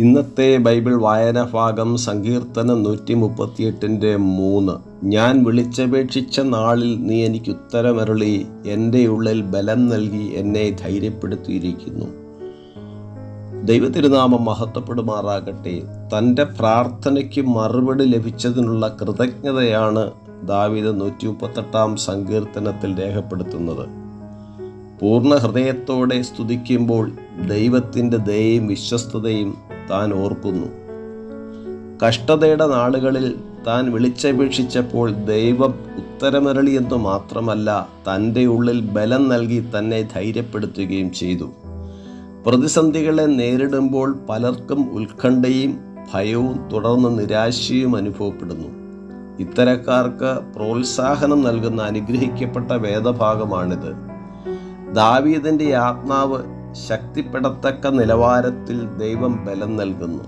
ഇന്നത്തെ ബൈബിൾ വായന ഭാഗം സങ്കീർത്തനം നൂറ്റി മുപ്പത്തിയെട്ടിന്റെ മൂന്ന്. ഞാൻ വിളിച്ചപേക്ഷിച്ച നാളിൽ നീ എനിക്ക് ഉത്തരമരുളി എന്റെ ഉള്ളിൽ ബലം നൽകി എന്നെ ധൈര്യപ്പെടുത്തിയിരിക്കുന്നു. ദൈവതിരുനാമം മഹത്വപ്പെടുമാറാകട്ടെ. തന്റെ പ്രാർത്ഥനയ്ക്ക് മറുപടി ലഭിച്ചതിനുള്ള കൃതജ്ഞതയാണ് ദാവിദ് നൂറ്റി മുപ്പത്തെട്ടാം സങ്കീർത്തനത്തിൽ രേഖപ്പെടുത്തുന്നത്. പൂർണ ഹൃദയത്തോടെ സ്തുതിക്കുമ്പോൾ ദൈവത്തിന്റെ ദയയും വിശ്വസ്തതയും താൻ ഓർക്കുന്നു. കഷ്ടതയുടെ നാളുകളിൽ താൻ വിളിച്ചപേക്ഷിച്ചപ്പോൾ ദൈവം ഉത്തരമരളിയെന്നു മാത്രമല്ല തന്റെ ഉള്ളിൽ ബലം നൽകി തന്നെ ധൈര്യപ്പെടുത്തുകയും ചെയ്തു. പ്രതിസന്ധികളെ നേരിടുമ്പോൾ പലർക്കും ഉത്കണ്ഠയും ഭയവും തുടർന്ന് നിരാശയും അനുഭവപ്പെടുന്നു. ഇത്തരക്കാർക്ക് പ്രോത്സാഹനം നൽകുന്ന അനുഗ്രഹിക്കപ്പെട്ട വേദഭാഗമാണിത്. ദാവീദിന്റെ ആത്മാവ് ശക്തിപ്പെടത്തക്ക നിലവാരത്തിൽ ദൈവം ബലം നൽകുന്നു.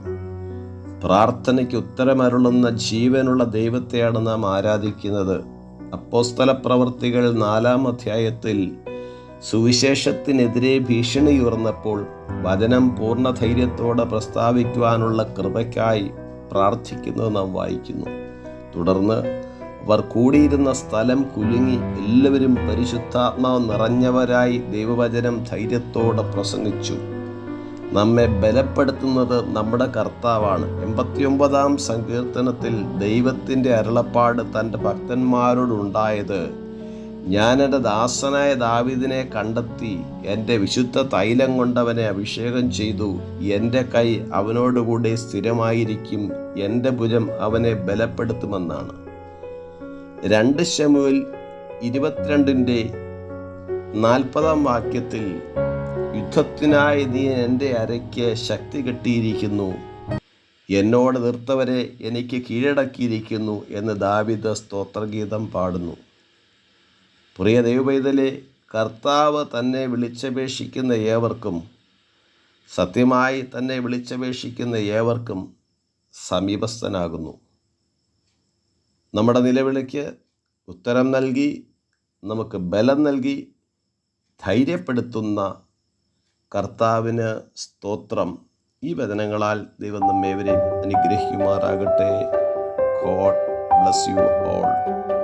പ്രാർത്ഥനയ്ക്ക് ഉത്തരമരുളുന്ന ജീവനുള്ള ദൈവത്തെയാണ് നാം ആരാധിക്കുന്നത്. അപ്പോസ്തല പ്രവർത്തികൾ നാലാം അധ്യായത്തിൽ സുവിശേഷത്തിനെതിരെ ഭീഷണി ഉയർന്നപ്പോൾ വചനം പൂർണ ധൈര്യത്തോടെ പ്രസ്താവിക്കുവാനുള്ള കൃപയ്ക്കായി പ്രാർത്ഥിക്കുന്നത് നാം വായിക്കുന്നു. തുടർന്ന് അവർ കൂടിയിരുന്ന സ്ഥലം കുലുങ്ങി എല്ലാവരും പരിശുദ്ധാത്മാവ് നിറഞ്ഞവരായി ദൈവവചനം ധൈര്യത്തോടെ പ്രസംഗിച്ചു. നമ്മെ ബലപ്പെടുത്തുന്നത് നമ്മുടെ കർത്താവാണ്. എൺപത്തിയൊമ്പതാം സങ്കീർത്തനത്തിൽ ദൈവത്തിന്റെ അരുളപ്പാട് തന്റെ ഭക്തന്മാരോടുണ്ടായത് ഞാൻ എന്റെ ദാസനായ ദാവിദിനെ കണ്ടെത്തി എന്റെ വിശുദ്ധ തൈലം കൊണ്ടവനെ അഭിഷേകം ചെയ്തു. എന്റെ കൈ അവനോടുകൂടി സ്ഥിരമായിരിക്കും. എന്റെ ഭുജം അവനെ ബലപ്പെടുത്തുമെന്നാണ്. രണ്ട് ശമുവിൽ ഇരുപത്തിരണ്ടിന്റെ നാൽപ്പതാം വാക്യത്തിൽ യുദ്ധത്തിനായി നീ എന്റെ അരയ്ക്ക് ശക്തി കെട്ടിയിരിക്കുന്നു. എന്നോട് നിർത്തവരെ എനിക്ക് കീഴടക്കിയിരിക്കുന്നു എന്ന് ദാവിദ സ്തോത്രഗീതം പാടുന്നു. പ്രിയ ദൈവപൈതലെ കർത്താവ് തന്നെ വിളിച്ചപേക്ഷിക്കുന്ന ഏവർക്കും സത്യമായി തന്നെ വിളിച്ചപേക്ഷിക്കുന്ന ഏവർക്കും സമീപസ്ഥനാകുന്നു. നമ്മുടെ നിലവിളിക്ക് ഉത്തരം നൽകി നമുക്ക് ബലം നൽകി ധൈര്യപ്പെടുത്തുന്ന കർത്താവിന് സ്തോത്രം. ഈ വചനങ്ങളാൽ ദൈവം നമ്മേവരെ അനുഗ്രഹിക്കുമാറാകട്ടെ. God bless you all.